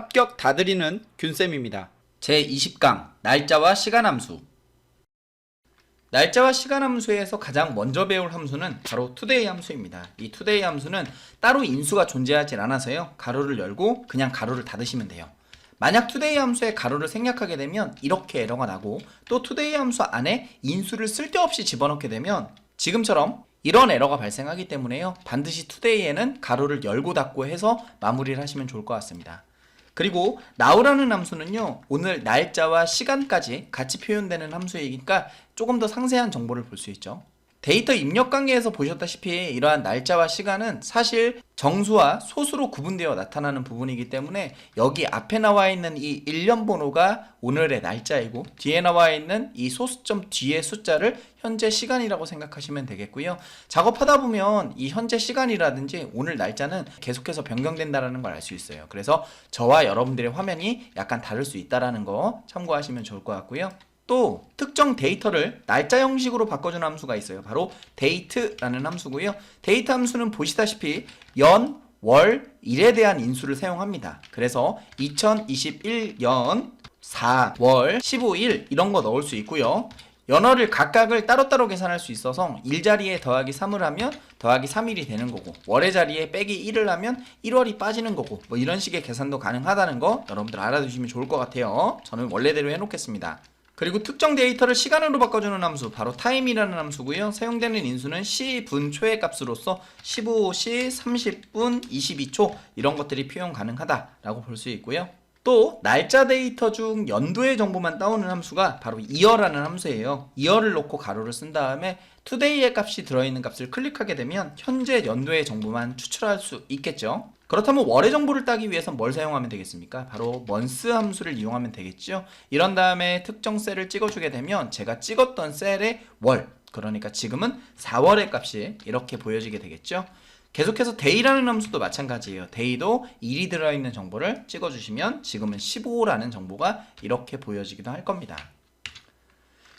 합격 다 드리는 균쌤입니다. 제20강 날짜와 시간 함수 날짜와 시간 함수에서 가장 먼저 배울 함수는 바로 투데이 함수입니다. 이 투데이 함수는 따로 인수가 존재하지 않아서요. 가로를 열고 그냥 가로를 닫으시면 돼요. 만약 투데이 함수에 가로를 생략하게 되면 이렇게 에러가 나고 또 투데이 함수 안에 인수를 쓸데없이 집어넣게 되면 지금처럼 이런 에러가 발생하기 때문에요. 반드시 투데이에는 가로를 열고 닫고 해서 마무리를 하시면 좋을 것 같습니다. 그리고 now라는 함수는요 오늘 날짜와 시간까지 같이 표현되는 함수이니까 조금 더 상세한 정보를 볼 수 있죠 데이터 입력 관계에서 보셨다시피 이러한 날짜와 시간은 사실 정수와 소수로 구분되어 나타나는 부분이기 때문에 여기 앞에 나와 있는 이 일련 번호가 오늘의 날짜이고 뒤에 나와 있는 이 소수점 뒤의 숫자를 현재 시간이라고 생각하시면 되겠고요. 작업하다 보면 이 현재 시간이라든지 오늘 날짜는 계속해서 변경된다라는 걸 알 수 있어요. 그래서 저와 여러분들의 화면이 약간 다를 수 있다라는 거 참고하시면 좋을 것 같고요. 또 특정 데이터를 날짜 형식으로 바꿔주는 함수가 있어요. 바로 date라는 함수고요. date 함수는 보시다시피 연, 월, 일에 대한 인수를 사용합니다. 그래서 2021년 4월 15일 이런 거 넣을 수 있고요. 연어를 각각을 따로따로 계산할 수 있어서 일자리에 더하기 3을 하면 더하기 3일이 되는 거고 월의 자리에 빼기 1을 하면 1월이 빠지는 거고 뭐 이런 식의 계산도 가능하다는 거 여러분들 알아두시면 좋을 것 같아요. 저는 원래대로 해놓겠습니다. 그리고 특정 데이터를 시간으로 바꿔주는 함수 바로 타임이라는 함수고요. 사용되는 인수는 시, 분, 초의 값으로서 15시, 30분, 22초 이런 것들이 표현 가능하다라고 볼 수 있고요. 또 날짜 데이터 중 연도의 정보만 따오는 함수가 바로 이어라는 함수예요. 이어를 놓고 가로를 쓴 다음에 today의 값이 들어있는 값을 클릭하게 되면 현재 연도의 정보만 추출할 수 있겠죠. 그렇다면 월의 정보를 따기 위해선 뭘 사용하면 되겠습니까? 바로 month 함수를 이용하면 되겠죠. 이런 다음에 특정 셀을 찍어주게 되면 제가 찍었던 셀의 월, 그러니까 지금은 4월의 값이 이렇게 보여지게 되겠죠. 계속해서 day라는 함수도 마찬가지예요. day도 일이 들어있는 정보를 찍어주시면 지금은 15라는 정보가 이렇게 보여지기도 할 겁니다.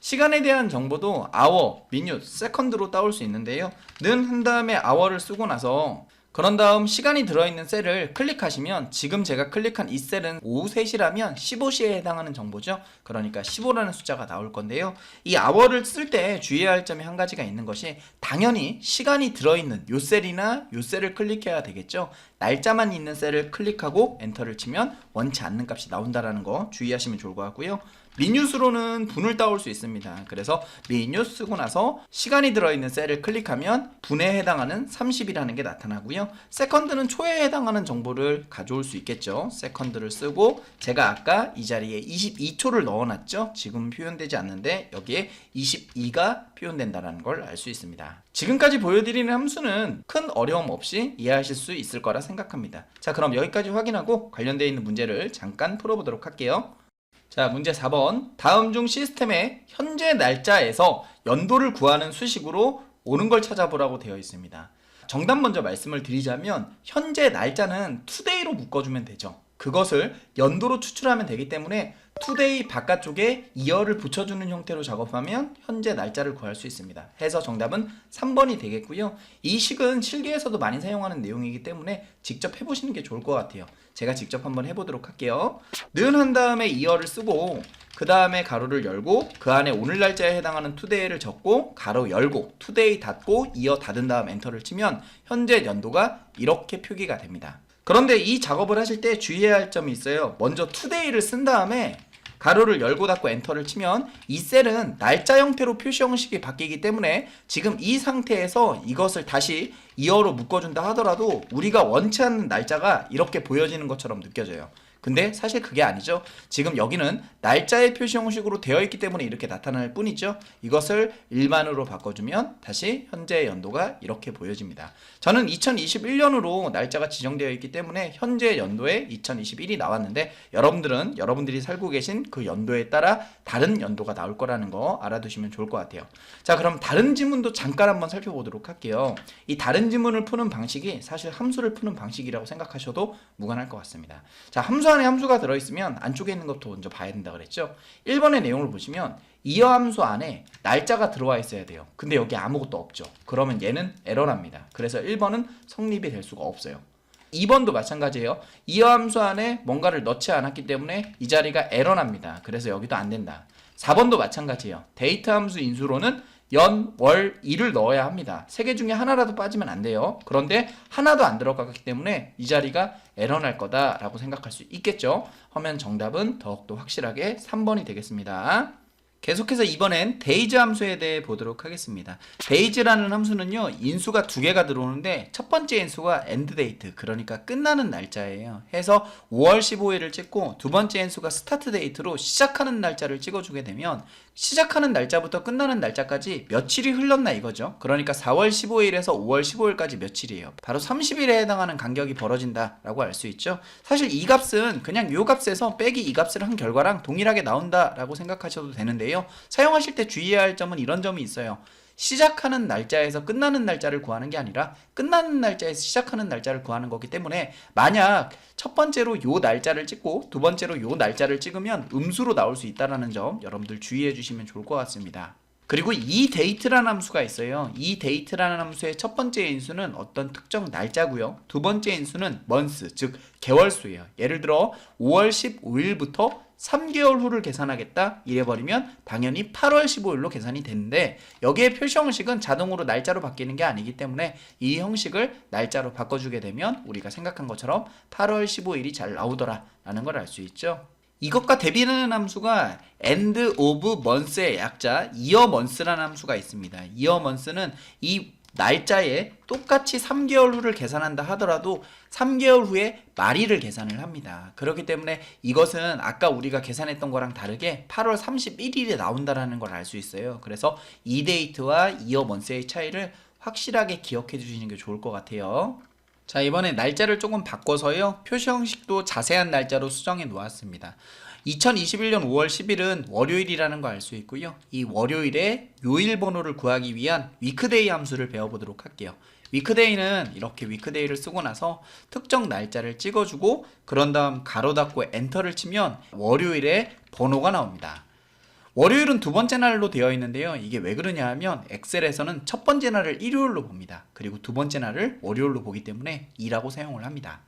시간에 대한 정보도 hour, minute, second로 따올 수 있는데요. 는 한 다음에 hour를 쓰고 나서 그런 다음 시간이 들어있는 셀을 클릭하시면 지금 제가 클릭한 이 셀은 오후 3시라면 15시에 해당하는 정보죠. 그러니까 15라는 숫자가 나올 건데요. 이 hour를 쓸 때 주의해야 할 점이 한 가지가 있는 것이 당연히 시간이 들어있는 요 셀이나 요 셀을 클릭해야 되겠죠. 날짜만 있는 셀을 클릭하고 엔터를 치면 원치 않는 값이 나온다라는 거 주의하시면 좋을 것 같고요. 미뉴스로는 분을 따올 수 있습니다. 그래서 미뉴 쓰고 나서 시간이 들어있는 셀을 클릭하면 분에 해당하는 30이라는 게 나타나고요. 세컨드는 초에 해당하는 정보를 가져올 수 있겠죠. 세컨드를 쓰고 제가 아까 이 자리에 22초를 넣어놨죠. 지금 표현되지 않는데 여기에 22가 표현된다는 걸 알 수 있습니다. 지금까지 보여드리는 함수는 큰 어려움 없이 이해하실 수 있을 거라 생각합니다. 자 그럼 여기까지 확인하고 관련되어 있는 문제를 잠깐 풀어보도록 할게요. 자, 문제 4번. 다음 중 시스템의 현재 날짜에서 연도를 구하는 수식으로 오는 걸 찾아보라고 되어 있습니다. 정답 먼저 말씀을 드리자면 현재 날짜는 today로 묶어주면 되죠. 그것을 연도로 추출하면 되기 때문에 today 바깥쪽에 이어를 붙여주는 형태로 작업하면 현재 날짜를 구할 수 있습니다. 해서 정답은 3번이 되겠고요. 이 식은 실기에서도 많이 사용하는 내용이기 때문에 직접 해보시는 게 좋을 것 같아요. 제가 직접 한번 해보도록 할게요. 는 한 다음에 이어를 쓰고 그 다음에 가로를 열고 그 안에 오늘 날짜에 해당하는 today를 적고 가로 열고 today 닫고 이어 닫은 다음 엔터를 치면 현재 연도가 이렇게 표기가 됩니다. 그런데 이 작업을 하실 때 주의해야 할 점이 있어요. 먼저 today를 쓴 다음에 가로를 열고 닫고 엔터를 치면 이 셀은 날짜 형태로 표시 형식이 바뀌기 때문에 지금 이 상태에서 이것을 다시 이어로 묶어준다 하더라도 우리가 원치 않는 날짜가 이렇게 보여지는 것처럼 느껴져요. 근데 사실 그게 아니죠. 지금 여기는 날짜의 표시 형식으로 되어 있기 때문에 이렇게 나타날 뿐이죠. 이것을 일반으로 바꿔주면 다시 현재 연도가 이렇게 보여집니다. 저는 2021년으로 날짜가 지정되어 있기 때문에 현재 연도에 2021이 나왔는데 여러분들은 여러분들이 살고 계신 그 연도에 따라 다른 연도가 나올 거라는 거 알아두시면 좋을 것 같아요. 자, 그럼 다른 지문도 잠깐 한번 살펴보도록 할게요. 이 다른 지문을 푸는 방식이 사실 함수를 푸는 방식이라고 생각하셔도 무관할 것 같습니다. 자, 함수 안에 함수가 들어있으면 안쪽에 있는 것도 먼저 봐야 된다 그랬죠. 1번의 내용을 보시면 이어 함수 안에 날짜가 들어와 있어야 돼요. 근데 여기 아무것도 없죠. 그러면 얘는 에러랍니다. 그래서 1번은 성립이 될 수가 없어요. 2번도 마찬가지예요. 이 함수 안에 뭔가를 넣지 않았기 때문에 이 자리가 에러납니다. 그래서 여기도 안 된다. 4번도 마찬가지예요. 데이트 함수 인수로는 연, 월, 일을 넣어야 합니다. 세 개 중에 하나라도 빠지면 안 돼요. 그런데 하나도 안 들어갔기 때문에 이 자리가 에러날 거다라고 생각할 수 있겠죠. 하면 정답은 더욱더 확실하게 3번이 되겠습니다. 계속해서 이번엔 데이즈 함수에 대해 보도록 하겠습니다. 데이즈라는 함수는요, 인수가 두 개가 들어오는데 첫 번째 인수가 엔드 데이트, 그러니까 끝나는 날짜예요. 해서 5월 15일을 찍고 두 번째 인수가 스타트 데이트로 시작하는 날짜를 찍어주게 되면 시작하는 날짜부터 끝나는 날짜까지 며칠이 흘렀나 이거죠. 그러니까 4월 15일에서 5월 15일까지 며칠이에요. 바로 30일에 해당하는 간격이 벌어진다라고 알 수 있죠. 사실 이 값은 그냥 요 값에서 빼기 이 값을 한 결과랑 동일하게 나온다라고 생각하셔도 되는데 요. 사용하실 때 주의해야 할 점은 이런 점이 있어요. 시작하는 날짜에서 끝나는 날짜를 구하는 게 아니라 끝나는 날짜에서 시작하는 날짜를 구하는 거기 때문에 만약 첫 번째로 요 날짜를 찍고 두 번째로 요 날짜를 찍으면 음수로 나올 수 있다라는 점 여러분들 주의해 주시면 좋을 것 같습니다. 그리고 이 데이트라는 함수가 있어요. 이 데이트라는 함수의 첫 번째 인수는 어떤 특정 날짜고요. 두 번째 인수는 month, 즉 개월수예요. 예를 들어 5월 15일부터 3개월 후를 계산하겠다 이래버리면 당연히 8월 15일로 계산이 되는데 여기에 표시 형식은 자동으로 날짜로 바뀌는 게 아니기 때문에 이 형식을 날짜로 바꿔주게 되면 우리가 생각한 것처럼 8월 15일이 잘 나오더라 라는 걸 알 수 있죠. 이것과 대비하는 함수가 end of months의 약자 year months라는 함수가 있습니다. year months는 이 날짜에 똑같이 3개월 후를 계산한다 하더라도 3개월 후에 말일을 계산을 합니다. 그렇기 때문에 이것은 아까 우리가 계산했던 거랑 다르게 8월 31일에 나온다라는 걸 알 수 있어요. 그래서 이 데이트와 이어 먼스의 차이를 확실하게 기억해 주시는 게 좋을 것 같아요. 자, 이번에 날짜를 조금 바꿔서요. 표시 형식도 자세한 날짜로 수정해 놓았습니다. 2021년 5월 10일은 월요일이라는 거 알 수 있고요. 이 월요일에 요일 번호를 구하기 위한 위크데이 함수를 배워보도록 할게요. 위크데이는 이렇게 위크데이를 쓰고 나서 특정 날짜를 찍어주고 그런 다음 가로 닫고 엔터를 치면 월요일에 번호가 나옵니다. 월요일은 두 번째 날로 되어 있는데요. 이게 왜 그러냐 하면 엑셀에서는 첫 번째 날을 일요일로 봅니다. 그리고 두 번째 날을 월요일로 보기 때문에 2라고 사용을 합니다.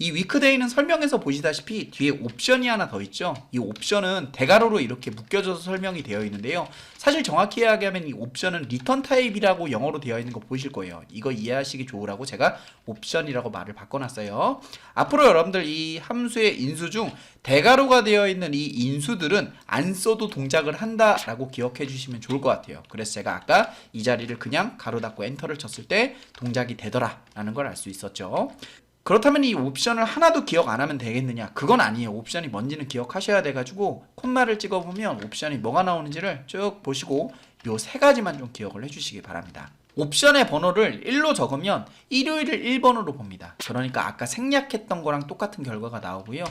이 위크데이는 설명에서 보시다시피 뒤에 옵션이 하나 더 있죠. 이 옵션은 대괄호로 이렇게 묶여져서 설명이 되어 있는데요. 사실 정확히 이야기하면 이 옵션은 리턴 타입이라고 영어로 되어 있는 거 보실 거예요. 이거 이해하시기 좋으라고 제가 옵션이라고 말을 바꿔놨어요. 앞으로 여러분들 이 함수의 인수 중 대괄호가 되어 있는 이 인수들은 안 써도 동작을 한다라고 기억해 주시면 좋을 것 같아요. 그래서 제가 아까 이 자리를 그냥 가로 닫고 엔터를 쳤을 때 동작이 되더라라는 걸 알 수 있었죠. 그렇다면 이 옵션을 하나도 기억 안 하면 되겠느냐? 그건 아니에요. 옵션이 뭔지는 기억하셔야 돼가지고 콤마를 찍어보면 옵션이 뭐가 나오는지를 쭉 보시고 요 세 가지만 좀 기억을 해주시기 바랍니다. 옵션의 번호를 1로 적으면 일요일을 1번으로 봅니다. 그러니까 아까 생략했던 거랑 똑같은 결과가 나오고요.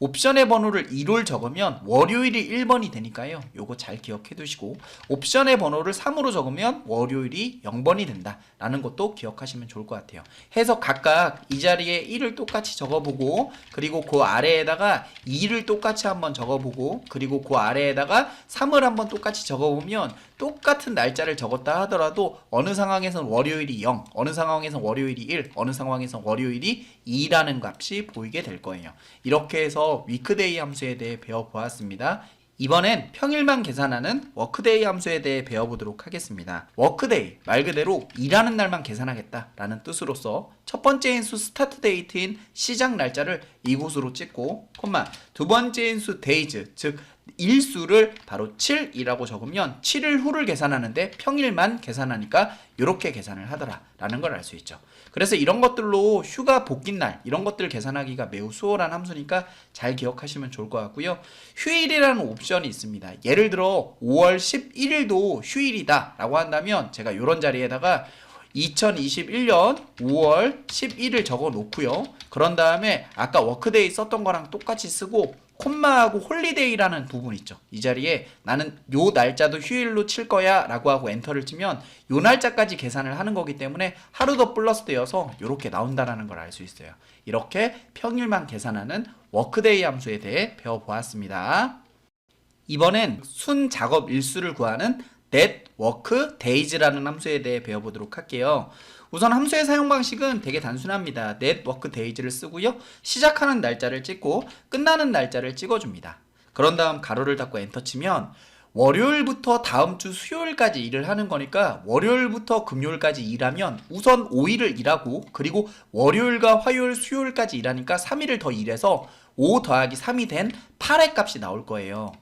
옵션의 번호를 2로 적으면 월요일이 1번이 되니까요. 요거 잘 기억해 두시고 옵션의 번호를 3으로 적으면 월요일이 0번이 된다라는 것도 기억하시면 좋을 것 같아요. 해서 각각 이 자리에 1을 똑같이 적어보고 그리고 그 아래에다가 2를 똑같이 한번 적어보고 그리고 그 아래에다가 3을 한번 똑같이 적어보면 똑같은 날짜를 적었다 하더라도 어느 상황에선 월요일이 0, 어느 상황에선 월요일이 1, 어느 상황에선 월요일이 2라는 값이 보이게 될 거예요. 이렇게 해서 위크데이 함수에 대해 배워보았습니다. 이번엔 평일만 계산하는 워크데이 함수에 대해 배워보도록 하겠습니다. 워크데이 말 그대로 일하는 날만 계산하겠다라는 뜻으로서 첫 번째 인수 스타트 데이트인 시작 날짜를 이곳으로 찍고 콤마 두 번째 인수 데이즈 즉 일수를 바로 7이라고 적으면 7일 후를 계산하는데 평일만 계산하니까 이렇게 계산을 하더라라는 걸 알 수 있죠. 그래서 이런 것들로 휴가 복귀 날 이런 것들 계산하기가 매우 수월한 함수니까 잘 기억하시면 좋을 것 같고요. 휴일이라는 옵션이 있습니다. 예를 들어 5월 11일도 휴일이다라고 한다면 제가 이런 자리에다가 2021년 5월 11일 적어 놓고요. 그런 다음에 아까 워크데이 썼던 거랑 똑같이 쓰고 콤마하고 홀리데이라는 부분 있죠. 이 자리에 나는 요 날짜도 휴일로 칠 거야 라고 하고 엔터를 치면 요 날짜까지 계산을 하는 거기 때문에 하루 더 플러스 되어서 이렇게 나온다라는 걸 알 수 있어요. 이렇게 평일만 계산하는 워크데이 함수에 대해 배워보았습니다. 이번엔 순 작업 일수를 구하는 net work days라는 함수에 대해 배워보도록 할게요. 우선 함수의 사용 방식은 되게 단순합니다. network days를 쓰고요. 시작하는 날짜를 찍고 끝나는 날짜를 찍어줍니다. 그런 다음 가로를 닫고 엔터 치면 월요일부터 다음 주 수요일까지 일을 하는 거니까 월요일부터 금요일까지 일하면 우선 5일을 일하고 그리고 월요일과 화요일, 수요일까지 일하니까 3일을 더 일해서 5 더하기 3이 된 8의 값이 나올 거예요.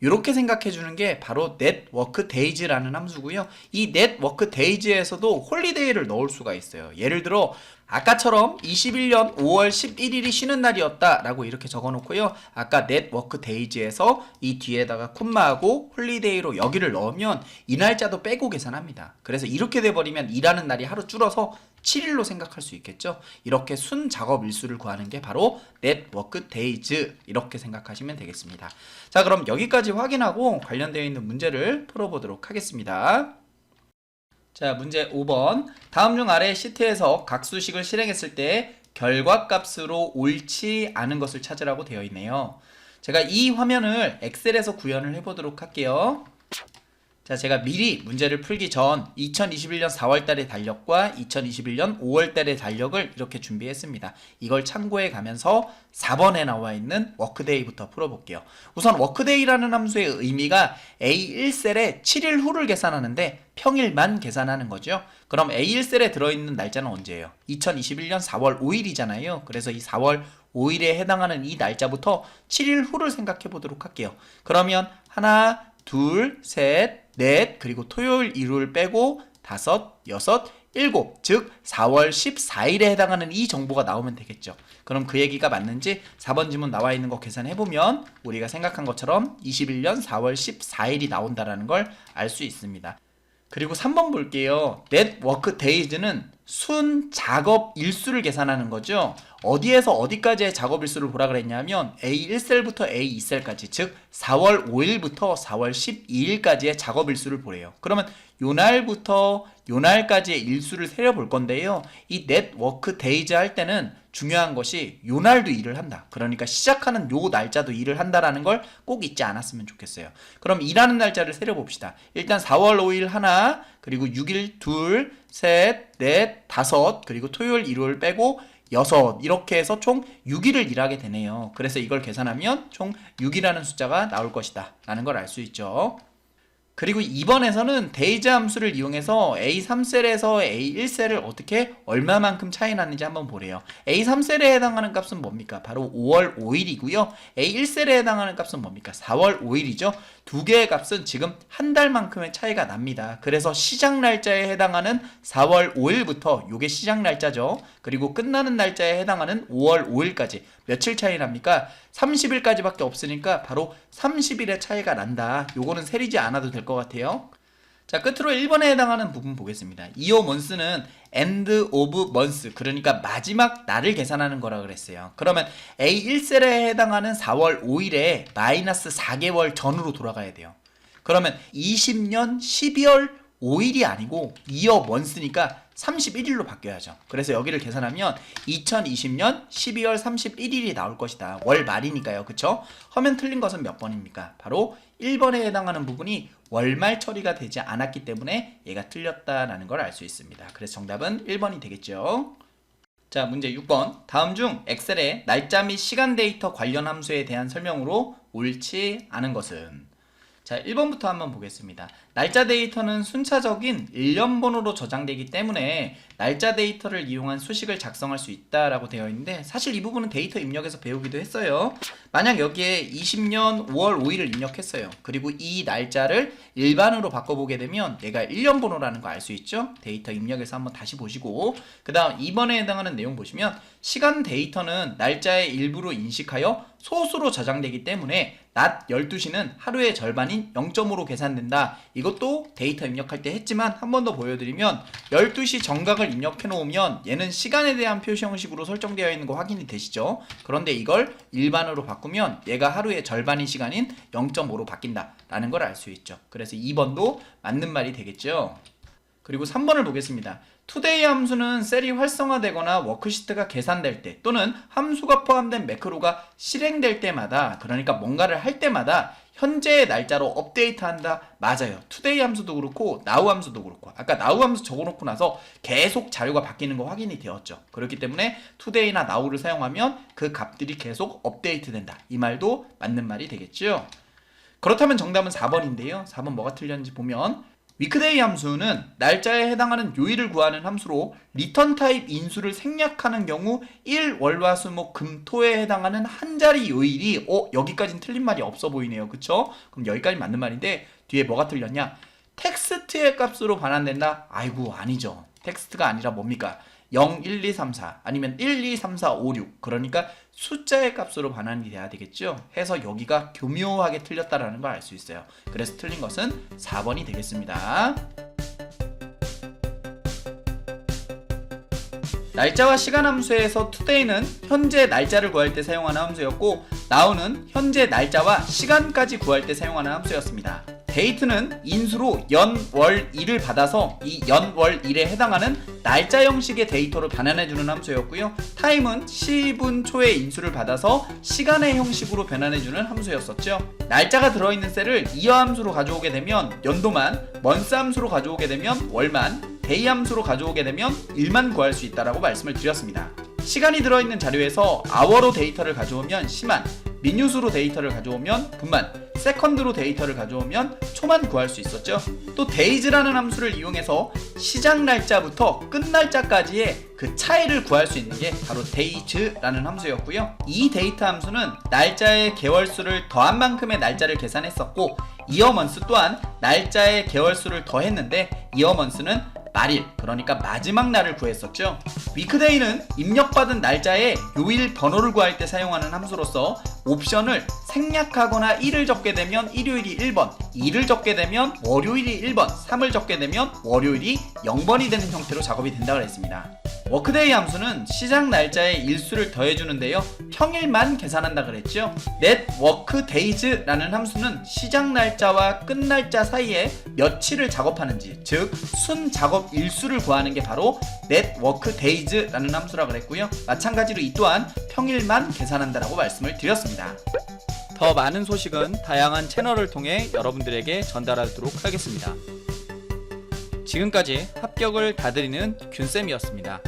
이렇게 생각해 주는 게 바로 network days라는 함수고요. 이 network days에서도 홀리데이를 넣을 수가 있어요. 예를 들어 아까처럼 21년 5월 11일이 쉬는 날이었다라고 이렇게 적어 놓고요. 아까 network days에서 이 뒤에다가 콤마하고 홀리데이로 여기를 넣으면 이 날짜도 빼고 계산합니다. 그래서 이렇게 돼 버리면 일하는 날이 하루 줄어서 7일로 생각할 수 있겠죠. 이렇게 순 작업 일수를 구하는 게 바로 network 이렇게 생각하시면 되겠습니다. 자, 그럼 여기까지 확인하고 관련되어 있는 문제를 풀어보도록 하겠습니다. 자, 문제 5번. 다음 중 아래 시트에서 각수식을 실행했을 때 결과값으로 옳지 않은 것을 찾으라고 되어 있네요. 제가 이 화면을 엑셀에서 구현을 해보도록 할게요. 자, 제가 미리 문제를 풀기 전 2021년 4월 달의 달력과 2021년 5월 달의 달력을 이렇게 준비했습니다. 이걸 참고해 가면서 4번에 나와 있는 워크데이부터 풀어볼게요. 우선 워크데이라는 함수의 의미가 A1셀에 7일 후를 계산하는데 평일만 계산하는 거죠. 그럼 A1셀에 들어있는 날짜는 언제예요? 2021년 4월 5일이잖아요. 그래서 이 4월 5일에 해당하는 이 날짜부터 7일 후를 생각해 보도록 할게요. 그러면 하나, 둘, 셋, 넷, 그리고 토요일, 일요일 빼고 다섯, 여섯, 일곱, 즉 4월 14일에 해당하는 이 정보가 나오면 되겠죠. 그럼 그 얘기가 맞는지 4번 지문 나와 있는 거 계산해 보면 우리가 생각한 것처럼 21년 4월 14일이 나온다라는 걸 알 수 있습니다. 그리고 3번 볼게요. network days는 순 작업 일수를 계산하는 거죠. 어디에서 어디까지의 작업 일수를 보라 그랬냐면 A1셀부터 A2셀까지 즉 4월 5일부터 4월 12일까지의 작업 일수를 보래요. 그러면 요 날부터 요 날까지의 일수를 세려 볼 건데요. 이 network days 할 때는 중요한 것이 요 날도 일을 한다. 그러니까 시작하는 요 날짜도 일을 한다라는 걸 꼭 잊지 않았으면 좋겠어요. 그럼 일하는 날짜를 세려 봅시다. 일단 4월 5일 하나, 그리고 6일 둘, 셋, 넷, 다섯, 그리고 토요일, 일요일 빼고 여섯 이렇게 해서 총 6일을 일하게 되네요. 그래서 이걸 계산하면 총 6이라는 숫자가 나올 것이다. 라는 걸 알 수 있죠. 그리고 2번에서는 데이즈 함수를 이용해서 A3셀에서 A1셀을 어떻게 얼마만큼 차이 나는지 한번 보래요. A3셀에 해당하는 값은 뭡니까? 바로 5월 5일이고요. A1셀에 해당하는 값은 뭡니까? 4월 5일이죠. 두 개의 값은 지금 한 달만큼의 차이가 납니다. 그래서 시작 날짜에 해당하는 4월 5일부터 요게 시작 날짜죠. 그리고 끝나는 날짜에 해당하는 5월 5일까지 며칠 차이 납니까? 30일까지밖에 없으니까 바로 30일의 차이가 난다. 요거는 세리지 않아도 될 것 같아요. 자, 끝으로 1번에 해당하는 부분 보겠습니다. 이어 months는 end of months, 그러니까 마지막 날을 계산하는 거라 그랬어요. 그러면 A1셀에 해당하는 4월 5일에 마이너스 4개월 전으로 돌아가야 돼요. 그러면 20년 12월 5일이 아니고 이어 months니까 31일로 바뀌어야죠. 그래서 여기를 계산하면 2020년 12월 31일이 나올 것이다. 월 말이니까요. 그쵸? 화면 틀린 것은 몇 번입니까? 바로 1번에 해당하는 부분이 월말 처리가 되지 않았기 때문에 얘가 틀렸다라는 걸 알 수 있습니다. 그래서 정답은 1번이 되겠죠. 자, 문제 6번. 다음 중 엑셀의 날짜 및 시간 데이터 관련 함수에 대한 설명으로 옳지 않은 것은 자, 1번부터 한번 보겠습니다. 날짜 데이터는 순차적인 일련번호로 저장되기 때문에 날짜 데이터를 이용한 수식을 작성할 수 있다라고 되어 있는데 사실 이 부분은 데이터 입력에서 배우기도 했어요. 만약 여기에 20년 5월 5일을 입력했어요. 그리고 이 날짜를 일반으로 바꿔보게 되면 얘가 일련번호라는 거 알 수 있죠? 데이터 입력에서 한번 다시 보시고 그 다음 2번에 해당하는 내용 보시면 시간 데이터는 날짜의 일부로 인식하여 소수로 저장되기 때문에 낮 12시는 하루의 절반인 0.5로 계산된다. 이것도 데이터 입력할 때 했지만 한 번 더 보여드리면 12시 정각을 입력해 놓으면 얘는 시간에 대한 표시 형식으로 설정되어 있는 거 확인이 되시죠? 그런데 이걸 일반으로 바꾸면 얘가 하루의 절반인 시간인 0.5로 바뀐다. 라는 걸 알 수 있죠. 그래서 2번도 맞는 말이 되겠죠. 그리고 3번을 보겠습니다. 투데이 함수는 셀이 활성화되거나 워크시트가 계산될 때 또는 함수가 포함된 매크로가 실행될 때마다 그러니까 뭔가를 할 때마다 현재의 날짜로 업데이트한다. 맞아요. 투데이 함수도 그렇고 나우 함수도 그렇고 아까 나우 함수 적어놓고 나서 계속 자료가 바뀌는 거 확인이 되었죠. 그렇기 때문에 투데이나 나우를 사용하면 그 값들이 계속 업데이트 된다. 이 말도 맞는 말이 되겠죠. 그렇다면 정답은 4번인데요. 4번 뭐가 틀렸는지 보면 위크데이 함수는 날짜에 해당하는 요일을 구하는 함수로 리턴 타입 인수를 생략하는 경우 1, 월, 화, 수, 목, 금, 토에 해당하는 한 자리 요일이 어 여기까지는 틀린 말이 없어 보이네요. 그쵸? 그럼 여기까지 맞는 말인데 뒤에 뭐가 틀렸냐? 텍스트의 값으로 반환된다? 아이고 아니죠. 텍스트가 아니라 뭡니까? 0, 1, 2, 3, 4 아니면 1, 2, 3, 4, 5, 6 그러니까 숫자의 값으로 반환이 돼야 되겠죠? 해서 여기가 교묘하게 틀렸다라는 걸 알 수 있어요. 그래서 틀린 것은 4번이 되겠습니다. 날짜와 시간 함수에서 today는 현재 날짜를 구할 때 사용하는 함수였고 now는 현재 날짜와 시간까지 구할 때 사용하는 함수였습니다. Date는 인수로 연, 월, 일을 받아서 이 연, 월, 일에 해당하는 날짜 형식의 데이터로 변환해 주는 함수였고요. time은 시분 초의 인수를 받아서 시간의 형식으로 변환해 주는 함수였었죠. 날짜가 들어 있는 셀을 이어 함수로 가져오게 되면 연도만, month 함수로 가져오게 되면 월만, 데이 함수로 가져오게 되면 일만 구할 수 있다라고 말씀을 드렸습니다. 시간이 들어있는 자료에서 hour로 데이터를 가져오면 시만, 미뉴스로 데이터를 가져오면 분만, 세컨드로 데이터를 가져오면 초만 구할 수 있었죠. 또 days라는 함수를 이용해서 시작 날짜부터 끝 날짜까지의 그 차이를 구할 수 있는 게 바로 days라는 함수였고요. 이 데이터 함수는 날짜의 개월 수를 더한 만큼의 날짜를 계산했었고 이어먼스 또한 날짜의 개월 수를 더했는데 이어먼스는 말일 그러니까 마지막 날을 구했었죠. 위크데이는 입력받은 날짜에 요일 번호를 구할 때 사용하는 함수로서 옵션을 생략하거나 1을 적게 되면 일요일이 1번, 2를 적게 되면 월요일이 1번, 3을 적게 되면 월요일이 0번이 되는 형태로 작업이 된다고 했습니다. 워크데이 함수는 시작 날짜에 일수를 더해주는데요. 평일만 계산한다 그랬죠. net work days라는 함수는 시작 날짜와 끝 날짜 사이에 며칠을 작업하는지, 즉 순 작업 일수를 구하는 게 바로 net work days라는 함수라 그랬고요. 마찬가지로 이 또한 평일만 계산한다라고 말씀을 드렸습니다. 더 많은 소식은 다양한 채널을 통해 여러분들에게 전달하도록 하겠습니다. 지금까지 합격을 다드리는 균쌤이었습니다.